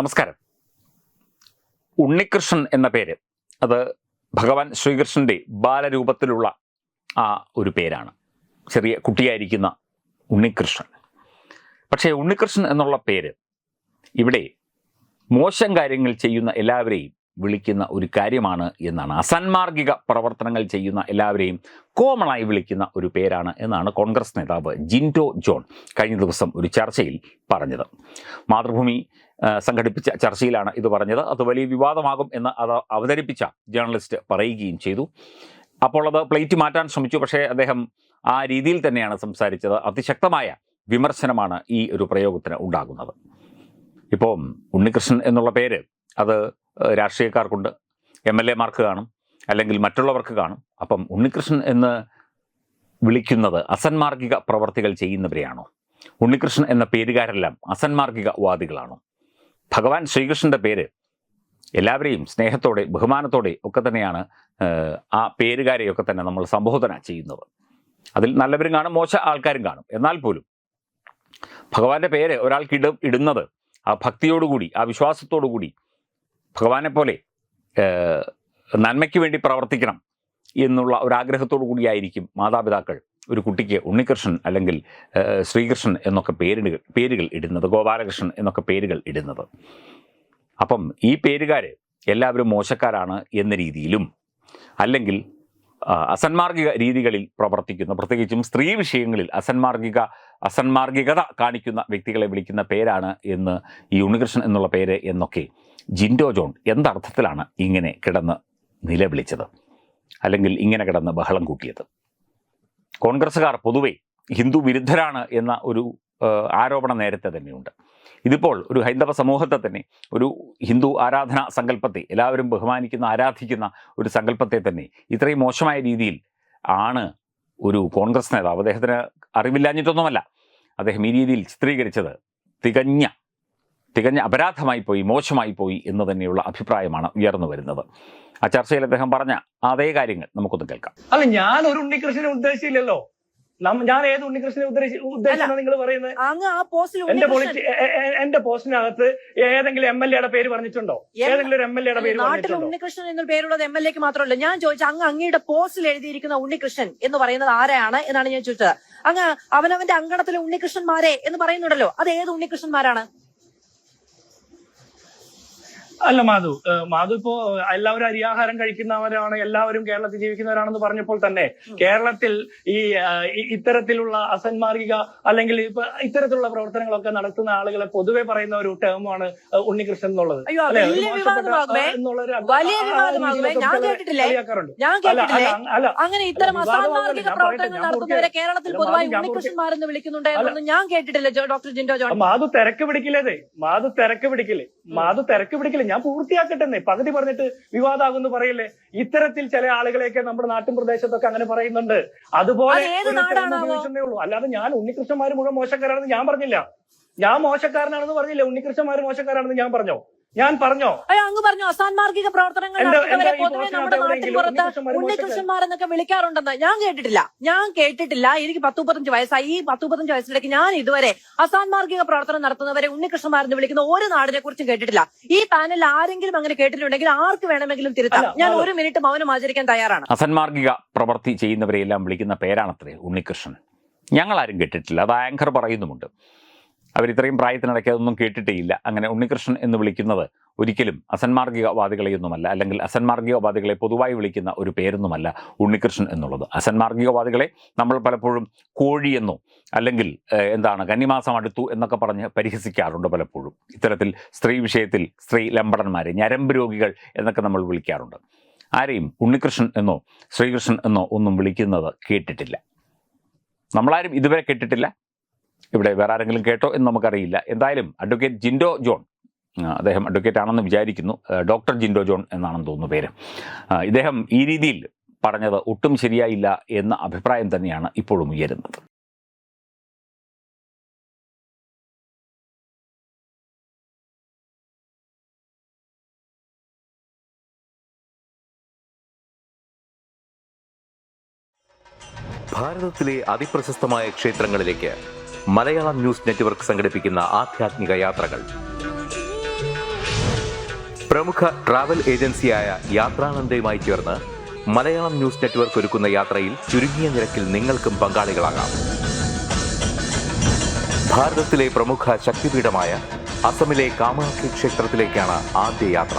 നമസ്കാരം. ഉണ്ണികൃഷ്ണൻ എന്ന പേര്. അത് ഭഗവാൻ ശ്രീകൃഷ്ണന്റെ ബാലരൂപത്തിലുള്ള ആ ഒരു പേരാണ്. ചെറിയ കുട്ടിയായിരിക്കുന്ന ഉണ്ണികൃഷ്ണൻ. പക്ഷേ ഉണ്ണികൃഷ്ണൻ എന്നുള്ള പേര് ഇവിടെ മോശം കാര്യങ്ങൾ ചെയ്യുന്ന എല്ലാവരെയും വിളിക്കുന്ന ഒരു കാര്യമാണ് എന്നാണ്. അസന്മാർഗിക പ്രവർത്തനങ്ങൾ ചെയ്യുന്ന എല്ലാവരെയും കോമണായി വിളിക്കുന്ന ഒരു പേരാണ് എന്നാണ് കോൺഗ്രസ് നേതാവ് ജിൻഡോ ജോൺ കഴിഞ്ഞ ദിവസം ഒരു ചർച്ചയിൽ പറഞ്ഞത്. മാതൃഭൂമി സംഘടിപ്പിച്ച ചർച്ചയിലാണ് ഇത് പറഞ്ഞത്. അത് വലിയ വിവാദമാകും എന്ന് അത് അവതരിപ്പിച്ച ജേർണലിസ്റ്റ് പറയുകയും ചെയ്തു. അപ്പോൾ അത് പ്ലേറ്റ് മാറ്റാൻ ശ്രമിച്ചു. പക്ഷേ അദ്ദേഹം ആ രീതിയിൽ തന്നെയാണ് സംസാരിച്ചത്. അതിശക്തമായ വിമർശനമാണ് ഈ ഒരു പ്രയോഗത്തിന് ഉണ്ടാകുന്നത്. ഇപ്പോൾ ഉണ്ണികൃഷ്ണൻ എന്നുള്ള പേര് അത് രാഷ്ട്രീയക്കാർക്കുണ്ട്. എം എൽ എമാർക്ക് കാണും. അല്ലെങ്കിൽ മറ്റുള്ളവർക്ക് കാണും. അപ്പം ഉണ്ണികൃഷ്ണൻ എന്ന് വിളിക്കുന്നത് അസന്മാർഗിക പ്രവർത്തികൾ ചെയ്യുന്നവരെയാണോ? ഉണ്ണികൃഷ്ണൻ എന്ന പേരുകാരെല്ലാം അസന്മാർഗിക വാദികളാണോ ഭഗവാൻ ശ്രീകൃഷ്ണന്റെ പേര് എല്ലാവരെയും സ്നേഹത്തോടെ ബഹുമാനത്തോടെ ഒക്കെ തന്നെയാണ് ആ പേരുകാരെയൊക്കെ തന്നെ നമ്മൾ സംബോധന ചെയ്യുന്നത്. അതിൽ നല്ലവരും കാണും മോശ ആൾക്കാരും കാണും. എന്നാൽ പോലും ഭഗവാന്റെ പേര് ഒരാൾക്ക് ഇട ഇടുന്നത് ആ ഭക്തിയോടുകൂടി ആ വിശ്വാസത്തോടുകൂടി ഭഗവാനെ പോലെ നന്മയ്ക്ക് വേണ്ടി പ്രവർത്തിക്കണം എന്നുള്ള ഒരാഗ്രഹത്തോടു കൂടിയായിരിക്കും മാതാപിതാക്കൾ ഒരു കുട്ടിക്ക് ഉണ്ണികൃഷ്ണൻ അല്ലെങ്കിൽ ശ്രീകൃഷ്ണൻ എന്നൊക്കെ പേരുകൾ പേരുകൾ ഇടുന്നത് ഗോപാലകൃഷ്ണൻ എന്നൊക്കെ പേരുകൾ ഇടുന്നത്. അപ്പം ഈ പേരുകാർ എല്ലാവരും മോശക്കാരാണ് എന്ന രീതിയിലും അല്ലെങ്കിൽ അസന്മാർഗിക രീതികളിൽ പ്രവർത്തിക്കുന്ന. പ്രത്യേകിച്ചും സ്ത്രീ വിഷയങ്ങളിൽ അസന്മാർഗിക അസന്മാർഗികത കാണിക്കുന്ന വ്യക്തികളെ വിളിക്കുന്ന പേരാണ് എന്ന് ഈ ഉണ്ണികൃഷ്ണൻ എന്നുള്ള പേര് എന്നൊക്കെ ജിൻഡോ ജോൺ എന്തർത്ഥത്തിലാണ് ഇങ്ങനെ കിടന്ന് നിലവിളിച്ചത്? അല്ലെങ്കിൽ ഇങ്ങനെ കിടന്ന് ബഹളം കൂട്ടിയത്? കോൺഗ്രസ്സുകാർ പൊതുവെ ഹിന്ദു വിരുദ്ധരാണ് എന്ന ഒരു ആരോപണം നേരത്തെ തന്നെയുണ്ട്. ഇതിപ്പോൾ ഒരു ഹൈന്ദവ സമൂഹത്തെ തന്നെ ഒരു ഹിന്ദു ആരാധന സങ്കല്പത്തെ എല്ലാവരും ബഹുമാനിക്കുന്ന ആരാധിക്കുന്ന ഒരു സങ്കല്പത്തെ തന്നെ ഇത്രയും മോശമായ രീതിയിൽ ആണ് ഒരു കോൺഗ്രസ് നേതാവ്. അദ്ദേഹത്തിന് അറിവില്ലാഞ്ഞിട്ടൊന്നുമല്ല. അദ്ദേഹം ഈ രീതിയിൽ ചിത്രീകരിച്ചത് തികഞ്ഞ തികഞ്ഞ അപരാധമായി പോയി മോശമായി പോയി എന്ന് തന്നെയുള്ള അഭിപ്രായമാണ് ഉയർന്നു വരുന്നത്. ആ ചർച്ചയിൽ അദ്ദേഹം പറഞ്ഞ അതേ കാര്യങ്ങൾ നമുക്കൊന്ന് കേൾക്കാം. അല്ല ഞാൻ ഒരു ഉണ്ണികൃഷ്ണനെ ഉദ്ദേശിച്ചില്ലല്ലോ. ഞാൻ ഏത് ഉണ്ണികൃഷ്ണനെ ഉദ്ദേശി ഉദ്ദേശിച്ചാണ് നിങ്ങൾ പറയുന്നത്? അങ്ങ് ആ പോസ്റ്റിൽ എന്റെ പോസ്റ്റിനകത്ത് ഏതെങ്കിലും എം എൽ എയുടെ പേര് പറഞ്ഞിട്ടുണ്ടോ? ഏതെങ്കിലും ഒരു എം എൽ എയുടെ പേര് നാട്ടിൽ ഉണ്ണികൃഷ്ണൻ എന്ന പേരുള്ളത് എം എൽ എക്ക് മാത്രമല്ല. ഞാൻ ചോദിച്ച അങ്ങ് അങ്ങയുടെ പോസ്റ്റിൽ എഴുതിയിരിക്കുന്ന ഉണ്ണികൃഷ്ണൻ എന്ന് പറയുന്നത് ആരാണ് എന്നാണ് ഞാൻ ചോദിച്ചത്. അങ്ങ് അവനവന്റെ അങ്കണത്തിലെ ഉണ്ണികൃഷ്ണന്മാരെ എന്ന് പറയുന്നുണ്ടല്ലോ. അത് ഏത് ഉണ്ണികൃഷ്ണന്മാരാണ്? അല്ല മാധു. മാധു ഇപ്പോ എല്ലാവരും അരിയാഹാരം കഴിക്കുന്നവരാണ് എല്ലാവരും കേരളത്തിൽ ജീവിക്കുന്നവരാണെന്ന് പറഞ്ഞപ്പോൾ തന്നെ കേരളത്തിൽ ഈ ഇത്തരത്തിലുള്ള അസന്മാർഗിക അല്ലെങ്കിൽ ഇപ്പൊ ഇത്തരത്തിലുള്ള പ്രവർത്തനങ്ങളൊക്കെ നടത്തുന്ന ആളുകളെ പൊതുവെ പറയുന്ന ഒരു ടേമാണ് ഉണ്ണികൃഷ്ണൻ എന്നുള്ളത്. അങ്ങനെ ഇത്തരം അല്ല, വിവാദമാകല്ലേ? അസാന്മാർഗിക പ്രവർത്തനങ്ങൾ നടത്തുന്നവരെ കേരളത്തിൽ പൊതുവായി ഞാൻ ഉണ്ണികൃഷ്ണന്മാരെന്ന് വിളിക്കുന്നുണ്ട് എന്നൊന്നും ഞാൻ കേട്ടിട്ടില്ല ഡോക്ടർ ജിൻഡോ ജോൺ? മാധു തിരക്ക് പിടിക്കില്ലേ മാധു തിരക്ക് പിടിക്കില്ലേ മാധു തിരക്ക് പിടിക്കില്ലേ? ഞാൻ പൂർത്തിയാക്കട്ടെ പകുതി പറഞ്ഞിട്ട് വിവാദമാകുന്നു പറയല്ലേ? ഇത്തരത്തിൽ ചില ആളുകളെയൊക്കെ നമ്മുടെ നാട്ടിൻ പ്രദേശത്തൊക്കെ അങ്ങനെ പറയുന്നുണ്ട്. അതുപോലെ ഉള്ളൂ. അല്ലാതെ ഞാൻ ഉണ്ണികൃഷ്ണന്മാർ മുഴുവൻ മോശക്കാരാണെന്ന് ഞാൻ പറഞ്ഞില്ല. ഞാൻ മോശക്കാരനാണെന്ന് പറഞ്ഞില്ല. ഉണ്ണികൃഷ്ണന്മാർ മോശക്കാരാണെന്ന് ഞാൻ പറഞ്ഞോ? ഞാൻ പറഞ്ഞോ? അയ്യോ അങ്ങ് പറഞ്ഞു. അസാൻമാർഗിക പ്രവർത്തനങ്ങൾ നടത്തുന്നവരെ പൊതുവെ നമ്മുടെ നാട്ടിൽ പുറത്ത് ഉണ്ണികൃഷ്ണന്മാരെന്നൊക്കെ വിളിക്കാറുണ്ടെന്ന് ഞാൻ കേട്ടിട്ടില്ല. ഞാൻ കേട്ടിട്ടില്ല. എനിക്ക് പത്ത് മുപ്പത്തഞ്ച് വയസ്സായി. ഈ പത്ത് മുപ്പത്തഞ്ച് വയസ്സിലേക്ക് ഞാൻ ഇതുവരെ അസാൻമാർഗിക പ്രവർത്തനം നടത്തുന്നവരെ ഉണ്ണികൃഷ്ണന്മാരെന്ന് വിളിക്കുന്ന ഒരു നാടിനെ കുറിച്ചും കേട്ടിട്ടില്ല. ഈ പാനലിൽ ആരെങ്കിലും അങ്ങനെ കേട്ടിട്ടുണ്ടെങ്കിൽ ആർക്ക് വേണമെങ്കിലും തിരുത്താം. ഞാൻ ഒരു മിനിറ്റ് മൗനം ആചരിക്കാൻ തയ്യാറാണ്. അസാൻമാർഗിക പ്രവൃത്തി ചെയ്യുന്നവരെയെല്ലാം വിളിക്കുന്ന പേരാണത്രേ ഉണ്ണികൃഷ്ണൻ. ഞങ്ങളാരും കേട്ടിട്ടില്ല. അത് ആങ്കർ പറയുന്നുമുണ്ട്. അവർ ഇത്രയും പ്രായത്തിനിടയ്ക്ക് അതൊന്നും കേട്ടിട്ടേയില്ല. അങ്ങനെ ഉണ്ണികൃഷ്ണൻ എന്ന് വിളിക്കുന്നത് ഒരിക്കലും അസന്മാർഗികവാദികളെയൊന്നുമല്ല. അല്ലെങ്കിൽ അസന്മാർഗികവാദികളെ പൊതുവായി വിളിക്കുന്ന ഒരു പേരൊന്നുമല്ല ഉണ്ണികൃഷ്ണൻ എന്നുള്ളത്. അസന്മാർഗികവാദികളെ നമ്മൾ പലപ്പോഴും കോഴിയെന്നോ അല്ലെങ്കിൽ എന്താണ് കന്നിമാസം അടുത്തു എന്നൊക്കെ പറഞ്ഞ് പരിഹസിക്കാറുണ്ട് പലപ്പോഴും. ഇത്തരത്തിൽ സ്ത്രീ വിഷയത്തിൽ സ്ത്രീ ലംബടന്മാരെ ഞരമ്പ് രോഗികൾ എന്നൊക്കെ നമ്മൾ വിളിക്കാറുണ്ട്. ആരെയും ഉണ്ണികൃഷ്ണൻ എന്നോ ശ്രീകൃഷ്ണൻ എന്നോ ഒന്നും വിളിക്കുന്നത് കേട്ടിട്ടില്ല. നമ്മളാരും ഇതുവരെ കേട്ടിട്ടില്ല? ഇവിടെ വേറെ ആരെങ്കിലും കേട്ടോ എന്ന് നമുക്കറിയില്ല. എന്തായാലും അഡ്വക്കേറ്റ് ജിൻഡോ ജോൺ അദ്ദേഹം അഡ്വക്കേറ്റ് ആണെന്ന് വിചാരിക്കുന്നു. ഡോക്ടർ ജിൻഡോ ജോൺ എന്നാണെന്ന് തോന്നുന്നു പേര്. ഇദ്ദേഹം ഈ രീതിയിൽ പറഞ്ഞത് ഒട്ടും ശരിയായില്ല എന്ന അഭിപ്രായം തന്നെയാണ് ഇപ്പോഴും ഉയരുന്നത്. ഭാരതത്തിലെ അതിപ്രശസ്തമായ ക്ഷേത്രങ്ങളിലേക്ക് മലയാളം ന്യൂസ് നെറ്റ്വർക്ക് സംഘടിപ്പിക്കുന്ന ആധ്യാത്മിക യാത്രകൾ. പ്രമുഖ ട്രാവൽ ഏജൻസിയായ യാത്രാനന്ദയുമായി ചേർന്ന് മലയാളം ന്യൂസ് നെറ്റ്വർക്ക് ഒരുക്കുന്ന യാത്രയിൽ ചുരുങ്ങിയ നിരക്കിൽ നിങ്ങൾക്കും പങ്കാളികളാകാം. ഭാരതത്തിലെ പ്രമുഖ ശക്തിപീഠമായ അസമിലെ കാമാഖ്യ ക്ഷേത്രത്തിലേക്കാണ് ആദ്യ യാത്ര.